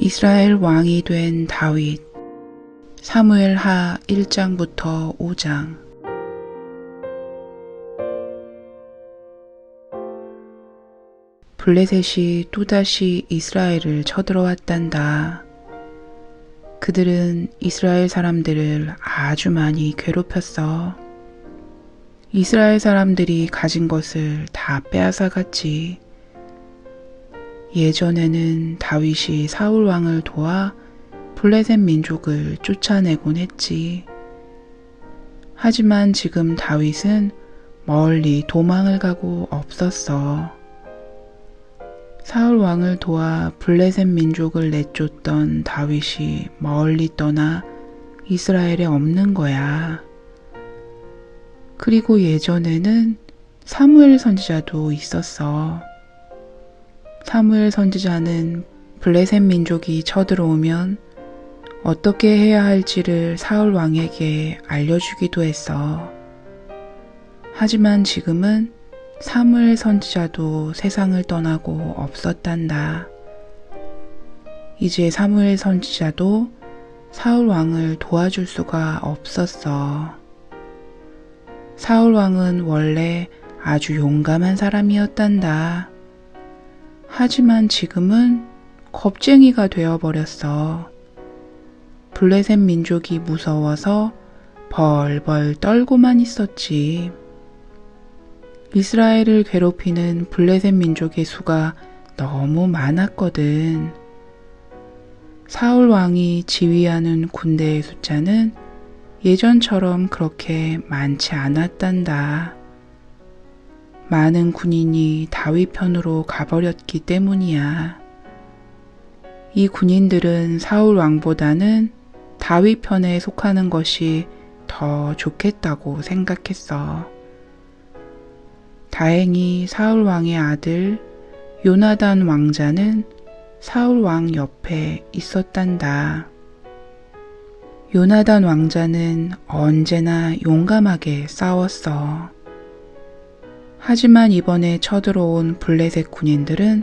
이스라엘 왕이 된 다윗 사무엘 하 1장부터 5장 블레셋이 또다시 이스라엘을 쳐들어왔단다. 그들은 이스라엘 사람들을 아주 많이 괴롭혔어. 이스라엘 사람들이 가진 것을 다 빼앗아 갔지. 예전에는 다윗이 사울 왕을 도와 블레셋 민족을 쫓아내곤 했지. 하지만 지금 다윗은 멀리 도망을 가고 없었어. 사울 왕을 도와 블레셋 민족을 내쫓던 다윗이 멀리 떠나 이스라엘에 없는 거야. 그리고 예전에는 사무엘 선지자도 있었어. 사무엘 선지자는 블레셋 민족이 쳐들어오면 어떻게 해야 할지를 사울 왕에게 알려주기도 했어. 하지만 지금은 사무엘 선지자도 세상을 떠나고 없었단다. 이제 사무엘 선지자도 사울 왕을 도와줄 수가 없었어. 사울 왕은 원래 아주 용감한 사람이었단다. 하지만 지금은 겁쟁이가 되어버렸어. 블레셋 민족이 무서워서 벌벌 떨고만 있었지. 이스라엘을 괴롭히는 블레셋 민족의 수가 너무 많았거든. 사울 왕이 지휘하는 군대의 숫자는 예전처럼 그렇게 많지 않았단다. 많은 군인이 다윗 편으로 가버렸기 때문이야. 이 군인들은 사울 왕보다는 다윗 편에 속하는 것이 더 좋겠다고 생각했어. 다행히 사울 왕의 아들 요나단 왕자는 사울 왕 옆에 있었단다. 요나단 왕자는 언제나 용감하게 싸웠어. 하지만 이번에 쳐들어온 블레셋 군인들은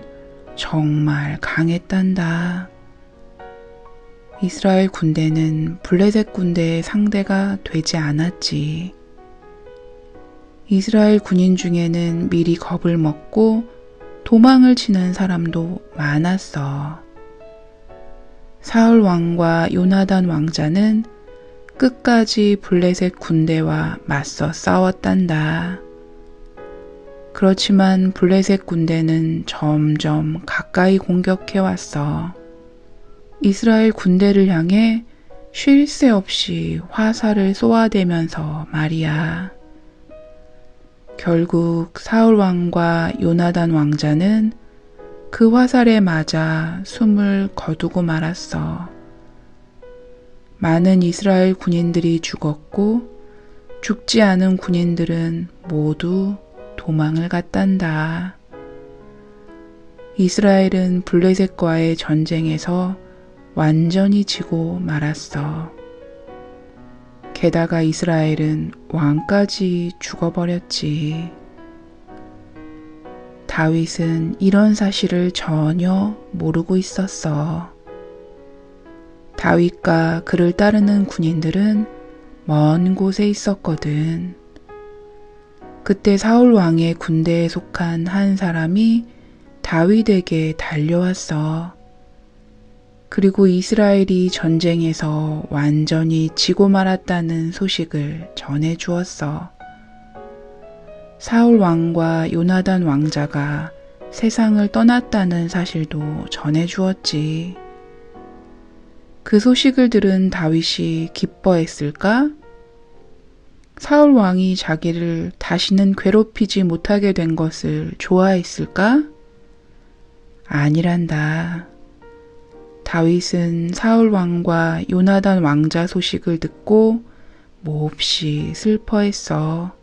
정말 강했단다. 이스라엘 군대는 블레셋 군대의 상대가 되지 않았지. 이스라엘 군인 중에는 미리 겁을 먹고 도망을 치는 사람도 많았어. 사울 왕과 요나단 왕자는 끝까지 블레셋 군대와 맞서 싸웠단다. 그렇지만 블레셋 군대는 점점 가까이 공격해 왔어. 이스라엘 군대를 향해 쉴 새 없이 화살을 쏘아대면서 말이야. 결국 사울 왕과 요나단 왕자는 그 화살에 맞아 숨을 거두고 말았어. 많은 이스라엘 군인들이 죽었고 죽지 않은 군인들은 모두 도망을 갔단다. 이스라엘은 블레셋과의 전쟁에서 완전히 지고 말았어. 게다가 이스라엘은 왕까지 죽어버렸지. 다윗은 이런 사실을 전혀 모르고 있었어. 다윗과 그를 따르는 군인들은 먼 곳에 있었거든. 그때 사울 왕의 군대에 속한 한 사람이 다윗에게 달려왔어. 그리고 이스라엘이 전쟁에서 완전히 지고 말았다는 소식을 전해 주었어. 사울 왕과 요나단 왕자가 세상을 떠났다는 사실도 전해 주었지. 그 소식을 들은 다윗이 기뻐했을까? 사울 왕이 자기를 다시는 괴롭히지 못하게 된 것을 좋아했을까? 아니란다. 다윗은 사울 왕과 요나단 왕자 소식을 듣고 몹시 슬퍼했어.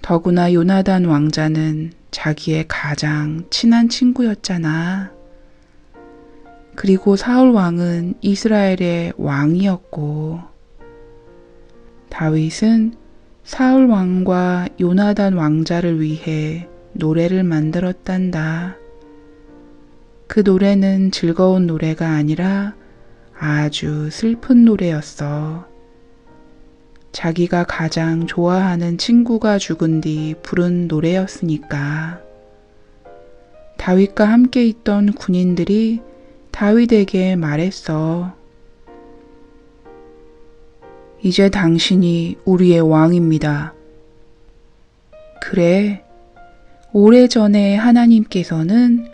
더구나 요나단 왕자는 자기의 가장 친한 친구였잖아. 그리고 사울 왕은 이스라엘의 왕이었고, 다윗은 사울 왕과 요나단 왕자를 위해 노래를 만들었단다. 그 노래는 즐거운 노래가 아니라 아주 슬픈 노래였어. 자기가 가장 좋아하는 친구가 죽은 뒤 부른 노래였으니까. 다윗과 함께 있던 군인들이 다윗에게 말했어. 이제 당신이 우리의 왕입니다. 그래. 오래전에 하나님께서는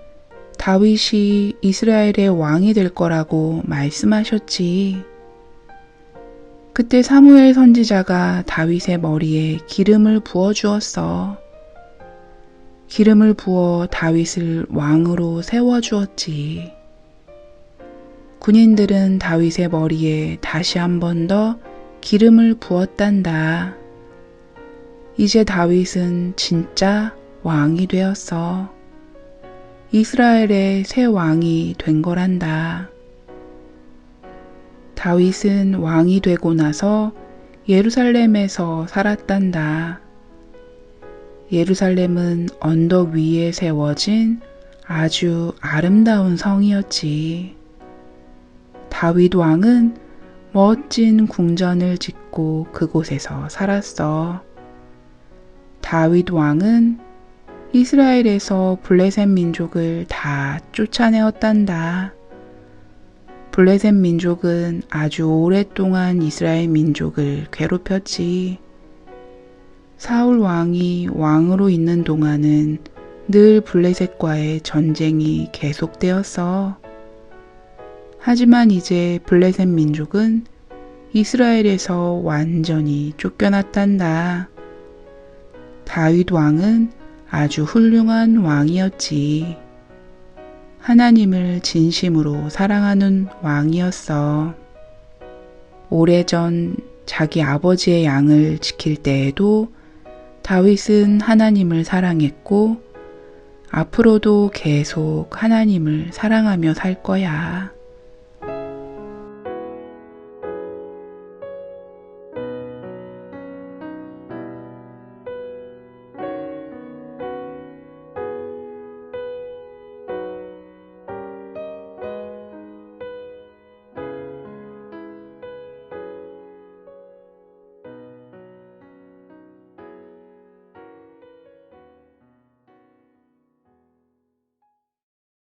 다윗이 이스라엘의 왕이 될 거라고 말씀하셨지. 그때 사무엘 선지자가 다윗의 머리에 기름을 부어 주었어. 기름을 부어 다윗을 왕으로 세워 주었지. 군인들은 다윗의 머리에 다시 한 번 더 기름을 부었단다. 이제 다윗은 진짜 왕이 되었어. 이스라엘의 새 왕이 된 거란다. 다윗은 왕이 되고 나서 예루살렘에서 살았단다. 예루살렘은 언덕 위에 세워진 아주 아름다운 성이었지. 다윗 왕은 멋진 궁전을 짓고 그곳에서 살았어. 다윗 왕은 이스라엘에서 블레셋 민족을 다 쫓아내었단다. 블레셋 민족은 아주 오랫동안 이스라엘 민족을 괴롭혔지. 사울 왕이 왕으로 있는 동안은 늘 블레셋과의 전쟁이 계속되었어. 하지만 이제 블레셋 민족은 이스라엘에서 완전히 쫓겨났단다. 다윗 왕은 아주 훌륭한 왕이었지. 하나님을 진심으로 사랑하는 왕이었어. 오래전 자기 아버지의 양을 지킬 때에도 다윗은 하나님을 사랑했고 앞으로도 계속 하나님을 사랑하며 살 거야.